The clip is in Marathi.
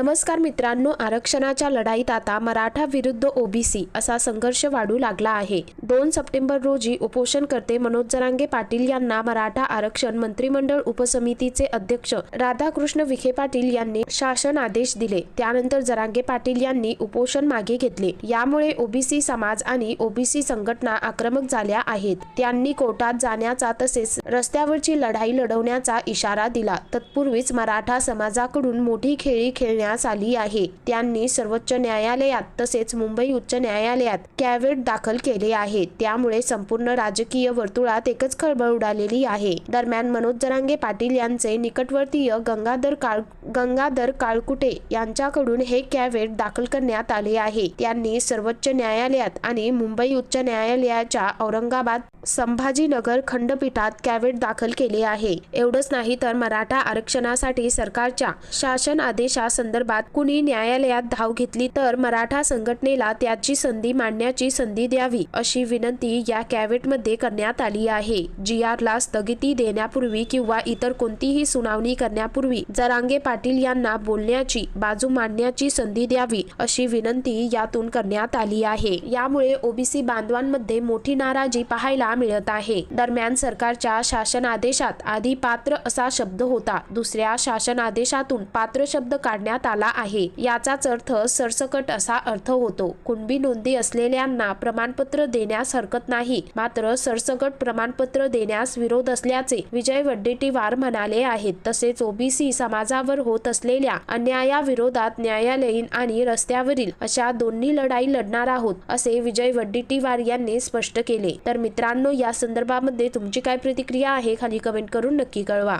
नमस्कार मित्रांनो आरक्षणाच्या लढाईत आता मराठा विरुद्ध ओबीसी असा संघर्ष वाढू लागला आहे. दोन सप्टेंबर रोजी उपोषणकर्ते मनोज जरांगे पाटील यांना मराठा आरक्षण मंत्रिमंडळ उपसमितीचे अध्यक्ष राधाकृष्ण विखे पाटील यांनी शासन आदेश दिले. त्यानंतर जरांगे पाटील यांनी उपोषण मागे घेतले. यामुळे ओबीसी समाज आणि ओबीसी संघटना आक्रमक झाल्या आहेत. त्यांनी कोर्टात जाण्याचा तसेच रस्त्यावरची लढाई लढवण्याचा इशारा दिला. तत्पूर्वीच मराठा समाजाकडून मोठी खेळी खेळण्यास आली आहे. त्यांनी सर्वोच्च न्यायालयात तसेच मुंबई उच्च न्यायालयात कॅव्हेट दाखल केले आहे. त्यामुळे संपूर्ण राजकीय वर्तुळात एकच खळबळ उडालेली आहे. दरम्यान मनोज जरांगे पाटील यांचे निकटवर्तीय गंगाधर काळ गंगाधर काळकुटे यांच्याकडून हे कॅवेट दाखल करण्यात आले आहे. त्यांनी सर्वोच्च न्यायालयात आणि मुंबई उच्च न्यायालयाच्या औरंगाबाद संभाजीनगर खंडपीठात कॅव्हेट दाखल केले आहे. एवढंच नाही तर मराठा आरक्षणासाठी सरकारच्या शासन आदेशासंदर्भात कुणी न्यायालयात धाव घेतली तर मराठा संघटनेला त्याची संधी मांडण्याची संधी द्यावी अशी विनंती या कॅव्हेटमध्ये करण्यात आली आहे. जी ला स्थगिती देण्यापूर्वी किंवा इतर कोणतीही सुनावणी करण्यापूर्वी जरांगे पाटील यांना बोलण्याची बाजू मांडण्याची संधी द्यावी अशी विनंती यातून करण्यात आली आहे. यामुळे ओबीसी बांधवांमध्ये मोठी नाराजी पाहायला मिळत आहे. दरम्यान सरकारच्या शासन आदेशात आधी पात्र असा शब्द होता. दुसऱ्या शासन आदेशातून पात्र शब्द काढण्यात आला आहे. याचाच अर्थ सरसकट असा अर्थ होतो. कुणबी नोंदी असलेल्यांना प्रमाणपत्र देण्यास हरकत नाही. मात्र सरसकट प्रमाणपत्र देण्यास विरोध असल्याचे विजय वड्डेटीवार म्हणाले आहेत. तसेच ओबीसी समाजावर होत असलेल्या अन्यायाविरोधात न्यायालयीन आणि रस्त्यावरील अशा दोन्ही लढाई लढणार आहोत असे विजय वड्डेटीवार यांनी स्पष्ट केले. तर मित्रांनो या संदर्भामध्ये तुमची काय प्रतिक्रिया आहे खाली कमेंट करून नक्की कळवा.